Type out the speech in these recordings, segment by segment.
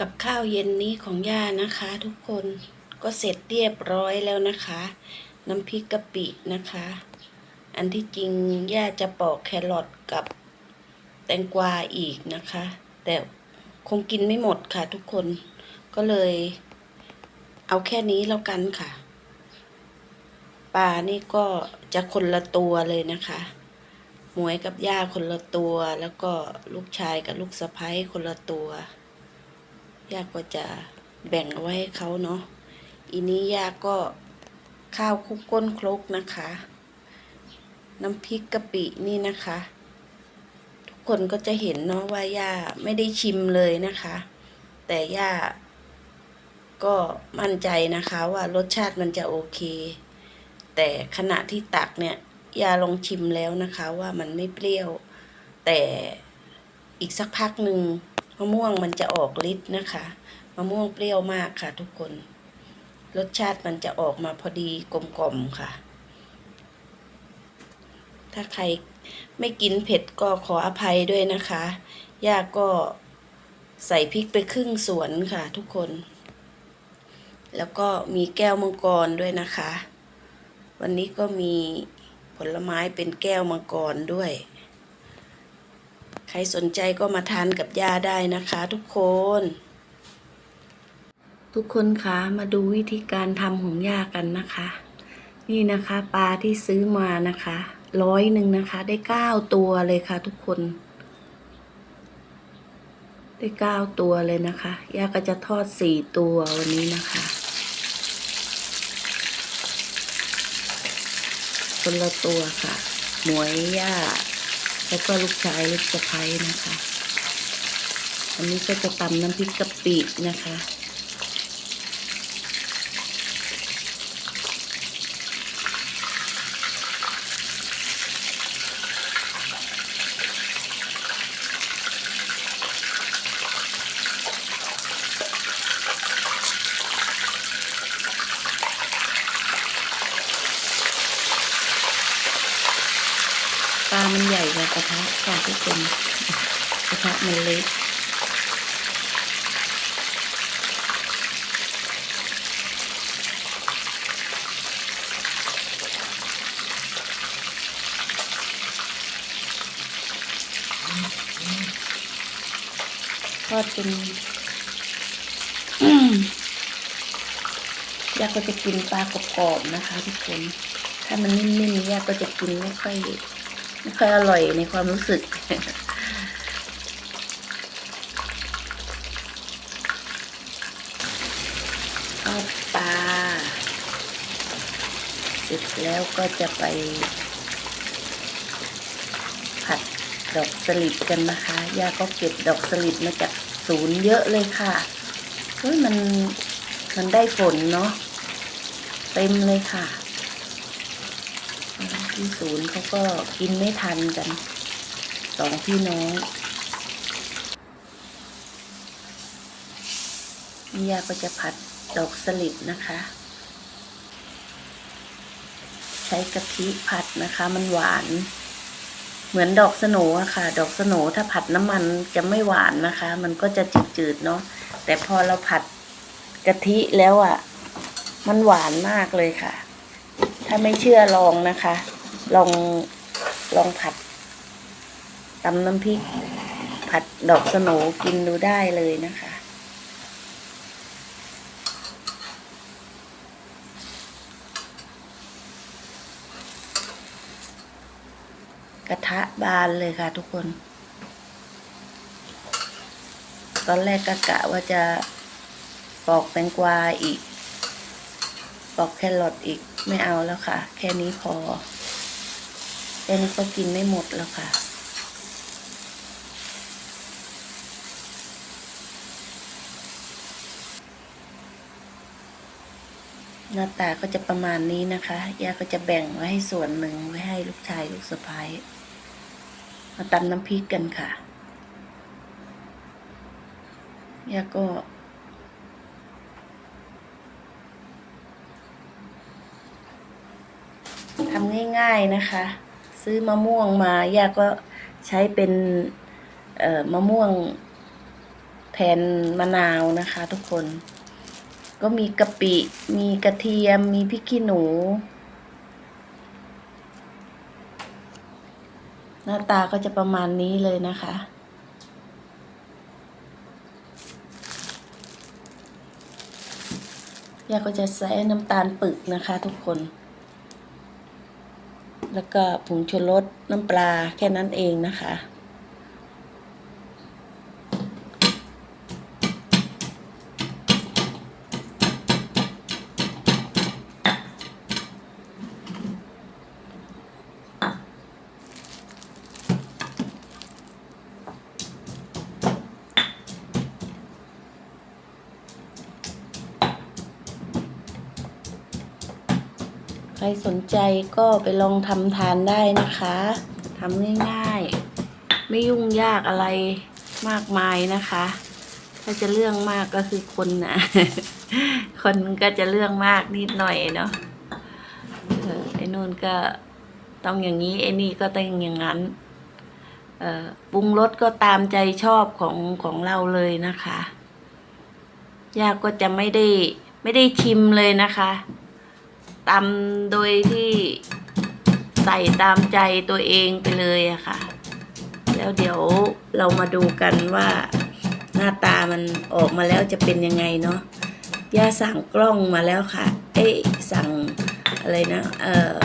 กับข้าวเย็นนี้ของย่านะคะ ทุกคนก็เสร็จเรียบร้อยแล้วนะคะ น้ำพริกกะปินะคะ อันที่จริงย่าจะปอกแครอทกับแตงกวาอีกนะคะ แต่คงกินไม่หมดค่ะทุกคนก็เลย เอาแค่นี้แล้วกันค่ะปลานี่ก็จะคนละตัวเลยนะคะหมวยกับย่าคนละตัว แล้วก็ลูกชายกับลูกสะพ้ยคนละตัว ย่าก็จะแบ่งเอาไว้ให้เขาเนาะอีนี้ย่าก็ข้าวคุกก้นครกนะคะ น้ำพริกกะปินี่นะคะ ทุกคนก็จะเห็นเนาะว่าย่าไม่ได้ชิมเลยนะคะ แต่ย่าก็มั่นใจนะคะว่ารสชาติมันจะโอเค แต่ขณะที่ตักเนี่ยยาลองชิมแล้วนะคะว่ามันไม่เปรี้ยว แต่อีกสักพักหนึ่ง มะม่วงมันจะออกฤทธิ์นะคะ มะม่วงเปรี้ยวมากค่ะ ทุกคน รสชาติมันจะออกมาพอดีกลมๆค่ะ ถ้าใครไม่กินเผ็ดก็ขออภัยด้วยนะคะย่าก็ใส่พริกไปครึ่งสวนค่ะ ทุกคน แล้วก็มีแก้วมังกรด้วยนะคะ วันนี้ก็มีผลไม้เป็นแก้วมังกรด้วย รสนใจก็มาทานกับยาได้นะคะทุกคน ทุกคนคะมาดูวิธีการทำของยากันนะคะ นี่นะคะปลาที่ซื้อมานะคะร้อยหนึ่งนะคะได้เก้าตัวเลยค่ะทุกคน ได้เก้าตัวเลยนะคะย่าก็จะทอดสี่ตัววันนี้นะคะคนละตัวค่ะ หมวยย่า แล้วก็ลูกชายลูกสะพ้ยนะคะ อันนี้ก็จะตำน้ำพริกกะปินะคะ ปลามันใหญ่กว่ากระทะค่ะทุกคนกระทะมันเล็กทอดจนยาก็จะกินปลากรอบๆนะคะทุกคน ถ้ามันนิ่มๆยาก็จะกินไม่ค่อย ไม่ค่อยอร่อยในความรู้สึกทอดปลาเสร็จแล้วก็จะไป ผัดดอกสลิดกันนะคะย่าก็เก็บดอกสลิดมาจากศูนย์เยอะเลยค่ะเฮ้ยมันมันได้ฝนเนาะเต็มเลยค่ะ ที่ศูนย์เขาก็กินไม่ทันกันสองพี่น้องนี่ยาก็จะผัดดอกสลิดนะคะ ใช้กะทิผัดนะคะ มันหวาน เหมือนดอกสโนอะค่ะ ดอกสโนถ้าผัดน้ำมันจะไม่หวานนะคะ มันก็จะจืดๆเนาะแต่พอเราผัดกะทิแล้วอะมันหวานมากเลยค่ะ ถ้าไม่เชื่อลองนะคะ ลองลองผัดตำน้ำพริก ผัดดอกสโหนกินดูได้เลยนะคะ กระทะบานเลยค่ะทุกคน ตอนแรกกะกะว่าจะปอกแตงกวาอีก ปอกแครอทอีกไม่เอาแล้วค่ะ แค่นี้พอ แค่นี้ก็กินไม่หมดแล้วค่ะ หน้าตาก็จะประมาณนี้นะคะย่าก็จะแบ่งไว้ให้ส่วนหนึ่งไว้ให้ลูกชายลูกสะพ้ายมาตำน้ำพริกกันค่ะย่าก็ทำง่าย ๆ นะคะ ซื้อมะม่วงมาย่าก็ใช้เป็นมะม่วงแผ่นมะนาวนะคะทุกคน ก็มีกะปิ มีกระเทียม มีพริกขี้หนู หน้าตาก็จะประมาณนี้เลยนะคะยาก็จะใส่น้ำตาลปึกนะคะทุกคน แล้วก็ผงชูรสน้ำปลาแค่นั้นเองนะคะ รสนใจก็ไปลองทำทานได้นะคะทำง่ายๆ ไม่ยุ่งยากอะไรมากมายนะคะ ถ้าจะเรื่องมากก็คือคนนะคนก็จะเรื่องมากนิดหน่อยเนาะไอ้นู่นก็ต้องอย่างนี้ไอ้นี่ก็ต้องอย่างนั้นปรุงรสก็ตามใจชอบของของเราเลยนะคะยากก็จะไม่ได้ไม่ได้ชิมเลยนะคะ ตำโดยที่ใส่ตามใจตัวเองไปเลยอะค่ะ แล้วเดี๋ยวเรามาดูกันว่าหน้าตามันออกมาแล้วจะเป็นยังไงเนาะย่าสั่งกล้องมาแล้วค่ะ เอ๊ะสั่งอะไรนะ เอ่อ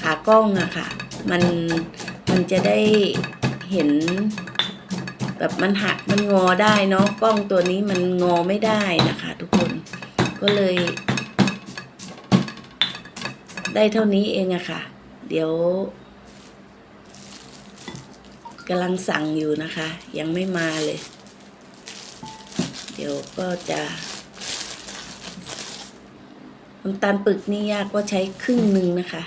ขากล้องอะค่ะ มัน มันจะได้เห็น แบบมันหักมันงอได้เนาะ กล้องตัวนี้มันงอไม่ได้นะคะ ทุกคน ก็เลย ได้เท่านี้เองอะค่ะ เดี๋ยวกำลังสั่งอยู่นะคะ ยังไม่มาเลย เดี๋ยวก็จะน้ำตาลปึกนี่ยากก็ใช้ครึ่งหนึ่งนะคะ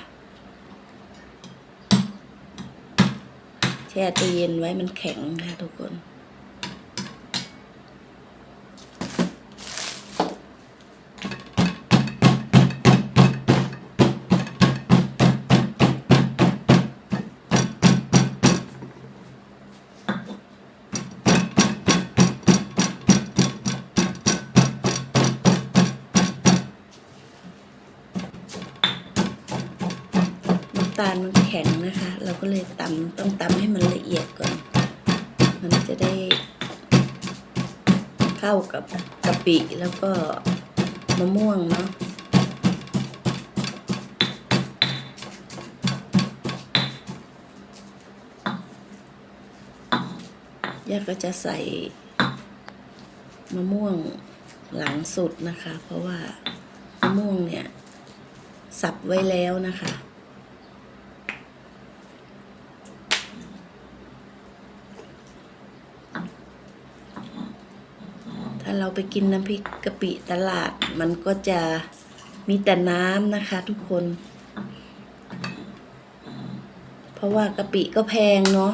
แช่ตู้เย็นไว้มันแข็งค่ะทุกคนำตาลมันแข็งนะคะ เราก็เลยตำต้องตำให้มันละเอียดก่อน มันจะได้ เข้ากับกะปิแล้วก็มะม่วงเนาะย่าก็จะใส่มะม่วงหลังสุดนะคะ เพราะว่ามะม่วงเนี่ย สับไว้แล้วนะคะ เราไปกินน้ำพริกกะปิตลาด มันก็จะมีแต่น้ำนะคะทุกคน เพราะว่ากะปิก็แพงเนาะ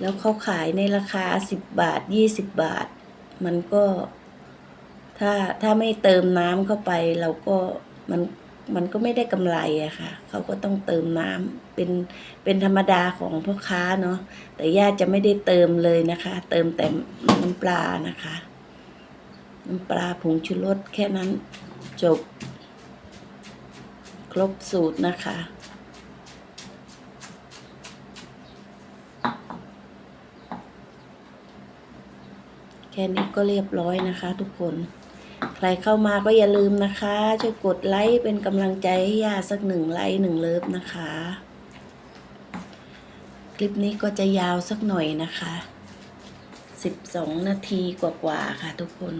แล้วเขาขายในราคาสิบบาทยี่สิบบาท มันก็ ถ้าถ้าไม่เติมน้ำเข้าไป เราก็มัน มันก็ไม่ได้กำไรอะค่ะ เขาก็ต้องเติมน้ำเป็นเป็นธรรมดาของพ่อค้าเนาะแต่ย่าจะไม่ได้เติมเลยนะคะ เติมแต่น้ำปลานะคะ น้ำปลาผงชูรสแค่นั้นจบ ครบสูตรนะคะแค่นี้ก็เรียบร้อยนะคะทุกคน ใครเข้ามาก็อย่าลืมนะคะ ช่วยกดไลค์เป็นกำลังใจให้ย่าสักหนึ่งไลค์หนึ่งเลิฟนะคะ คลิปนี้ก็จะยาวสักหน่อยนะคะสิบสองนาทีกว่าๆค่ะทุกคน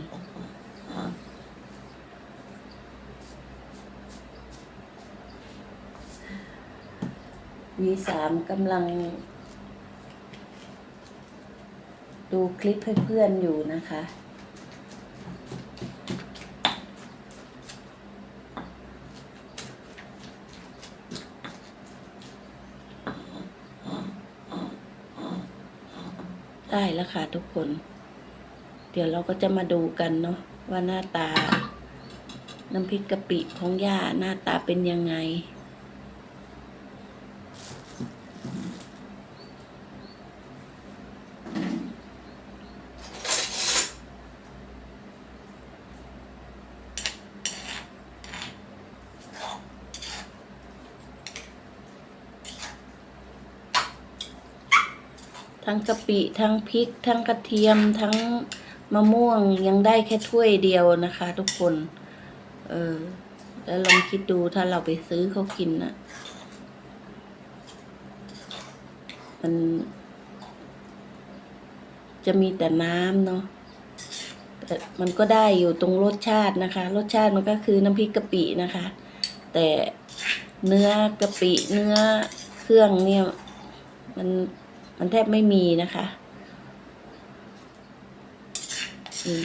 วีสามกำลัง ดูคลิปให้เพื่อนอยู่นะคะ ได้แล้วค่ะทุกคน เดี๋ยวเราก็จะมาดูกันเนาะว่าหน้าตา น้ำพริกกะปิของย่าหน้าตาเป็นยังไง ทั้งกะปิ ทั้งพริก ทั้งกระเทียม ทั้งมะม่วงยังได้แค่ถ้วยเดียวนะคะ ทุกคน เออ แล้วลองคิดดูถ้าเราไปซื้อเขากินน่ะมัน จะมีแต่น้ำเนาะแต่มันก็ได้อยู่ตรงรสชาตินะคะ รสชาติมันก็คือน้ำพริกกะปินะคะ แต่เนื้อกะปิเนื้อเครื่องเนี่ย มัน มันแทบไม่มีนะคะนี่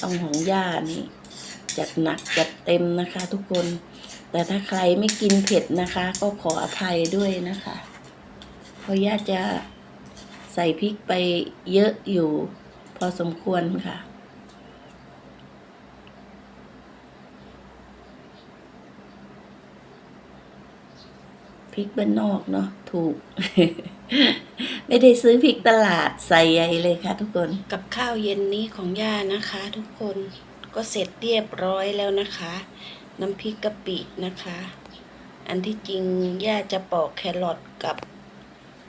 ต้องของย่านี่จัดหนักจัดเต็มนะคะทุกคน แต่ถ้าใครไม่กินเผ็ดนะคะ ก็ขออภัยด้วยนะคะ เพราะย่าจะใส่พริกไปเยอะอยู่พอสมควรค่ะ พริกบ้านนอกเนาะถูก ไม่ได้ซื้อพริกตลาดใส่ใหญ่เลยค่ะ ทุกคน กับข้าวเย็นนี้ของย่านะคะ ทุกคนก็เสร็จเรียบร้อยแล้วนะคะ น้ำพริกกะปินะคะ อันที่จริงย่าจะปอกแครอทกับ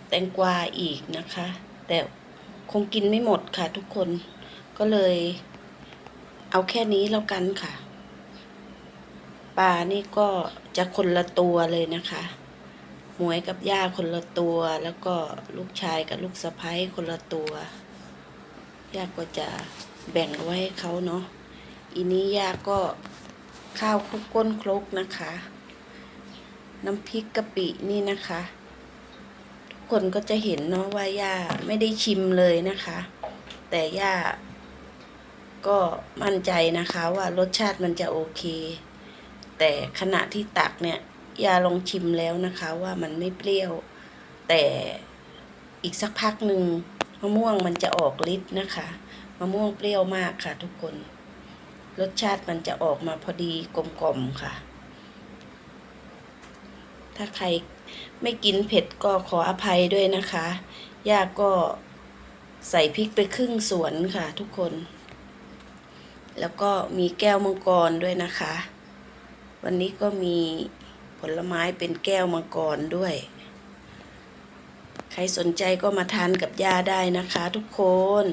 แตงกวาอีกนะคะ แต่คงกินไม่หมดค่ะ ทุกคนก็เลย เอาแค่นี้แล้วกันค่ะปลานี่ก็จะคนละตัวเลยนะคะ หมวยกับย่าคนละตัว แล้วก็ลูกชายกับลูกสะพ้ยคนละตัว ย่าก็จะแบ่งไว้ให้เขาเนาะอีนี้ย่าก็ข้าวคุกก้นครกนะคะ น้ำพริกกะปินี่นะคะ ทุกคนก็จะเห็นเนาะว่าย่าไม่ได้ชิมเลยนะคะ แต่ย่าก็มั่นใจนะคะว่ารสชาติมันจะโอเค แต่ขณะที่ตักเนี่ย ยาลองชิมแล้วนะคะว่ามันไม่เปรี้ยว แต่อีกสักพักหนึ่งมะม่วงมันจะออกฤทธิ์นะคะมะม่วงเปรี้ยวมากค่ะ ทุกคน รสชาติมันจะออกมาพอดีกลมๆค่ะ ถ้าใครไม่กินเผ็ดก็ขออภัยด้วยนะคะย่าก็ใส่พริกไปครึ่งสวนค่ะ ทุกคน แล้วก็มีแก้วมังกรด้วยนะคะ วันนี้ก็มี ผลไม้เป็นแก้วมังกรด้วย ใครสนใจก็มาทานกับย่าได้นะคะทุกคน